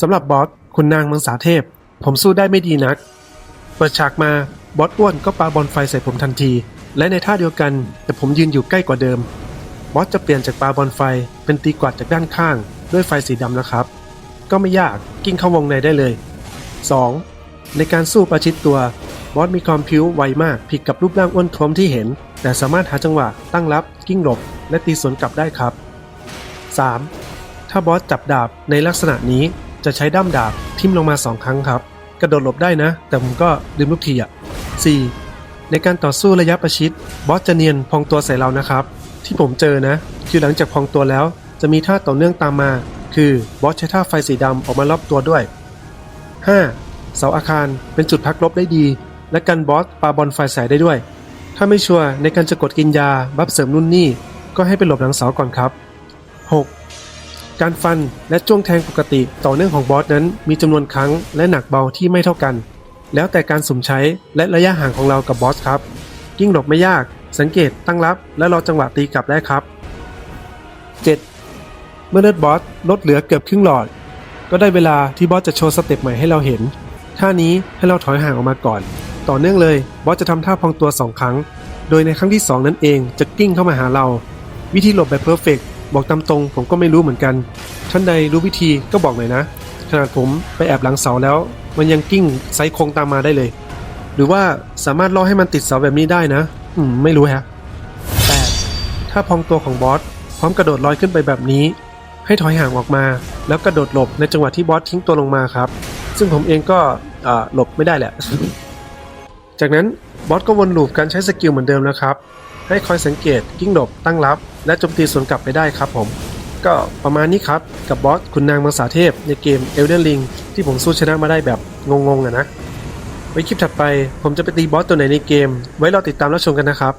สำหรับบอสคุณนางมังสาเทพ ผมสู้ได้ไม่ดีนัก เปิดฉากมาบอสอ้วนก็ปาบอลไฟใส่ผมทันที และในท่าเดียวกันแต่ผมยืนอยู่ใกล้กว่าเดิม บอสจะเปลี่ยนจากปาบอลไฟเป็นตีกวาดจากด้านข้าง ด้วยไฟสีดำนะครับ ก็ไม่ยากกิ้งเข้าวงในได้เลย 2. ในการสู้ประชิดตัว บอสมีความพิ้วไวมากผิดกับรูปร่างอ้วนท้วมที่เห็น แต่สามารถหาจังหวะตั้งรับ กิ้งหลบ และตีสวนกลับได้ครับ 3. ถ้าบอสจับดาบในลักษณะนี้ จะใช้ด้ามดาบทิ่มลงมา 2 ครั้งครับ กระโดดหลบได้นะ แต่ผมก็ลืมลูกทีอะ 4. ในการต่อสู้ระยะประชิด บอสจะเนียนพองตัวใส่เรานะครับ ที่ผมเจอนะ คือหลังจากพองตัวแล้ว จะมีท่าต่อเนื่องตามมา คือบอสใช้ท่าไฟสีดำออกมารอบตัวด้วย 5. เสาอาคารเป็นจุดพักรบได้ดี และกันบอสปาบอลไฟใส่ได้ด้วย ถ้าไม่ชัวร์ในการจะกดกินยาบัฟเสริมนู่นนี่ก็ให้ไปหลบหลังเสาก่อนครับ 6. การฟันและจ้วงแทงปกติต่อเนื่องของบอสนั้นมีจำนวนครั้งและหนักเบาที่ไม่เท่ากัน แล้วแต่การสุ่มใช้และระยะห่างของเรากับบอสครับ ยิ่งหลบไม่ยาก สังเกตตั้งรับ และรอจังหวะตีกลับได้ครับ 7. เมื่อเลือดบอสลดเหลือเกือบครึ่งหลอด ก็ได้เวลาที่บอสจะโชว์สเต็ปใหม่ให้เราเห็นท่านี้ให้เราถอยห่างออกมาก่อน ต่อเนื่องเลยบอสจะทำท่าพองตัว 2 ครั้ง โดยในครั้งที่ 2 นั้นเองจะกิ้งเข้ามาหาเรา วิธีหลบแบบเพอร์เฟก บอกตามตรงผมก็ไม่รู้เหมือนกัน ท่านใดรู้วิธีก็บอกหน่อยนะ ขนาดผมไปแอบหลังเสาแล้ว มันยังกิ้งไซโครงตามมาได้เลย หรือว่าสามารถล่อให้มันติดเสาแบบนี้ได้นะ อืม ไม่รู้ฮะ 8. ถ้าพองตัวของบอสพร้อมกระโดดลอยขึ้นไปแบบนี้ ให้ถอยห่างออกมา แล้วกระโดดหลบในจังหวะที่บอสทิ้งตัวลงมาครับ ซึ่งผมเองก็หลบไม่ได้แหละ จากนั้นบอสก็วนลูปการใช้สกิลเหมือนเดิมนะครับ ให้คอยสังเกตกิ้งหลบตั้งรับ และโจมตีสวนกลับไปได้ครับผม ก็ประมาณนี้ครับกับบอสคุณนางมังสาเทพในเกม Elden Ring ที่ผมสู้ชนะมาได้แบบงงๆอะนะ ไว้คลิปถัดไปผมจะไปตีบอสตัวไหนในเกม ไว้รอติดตามรับชมกันนะครับ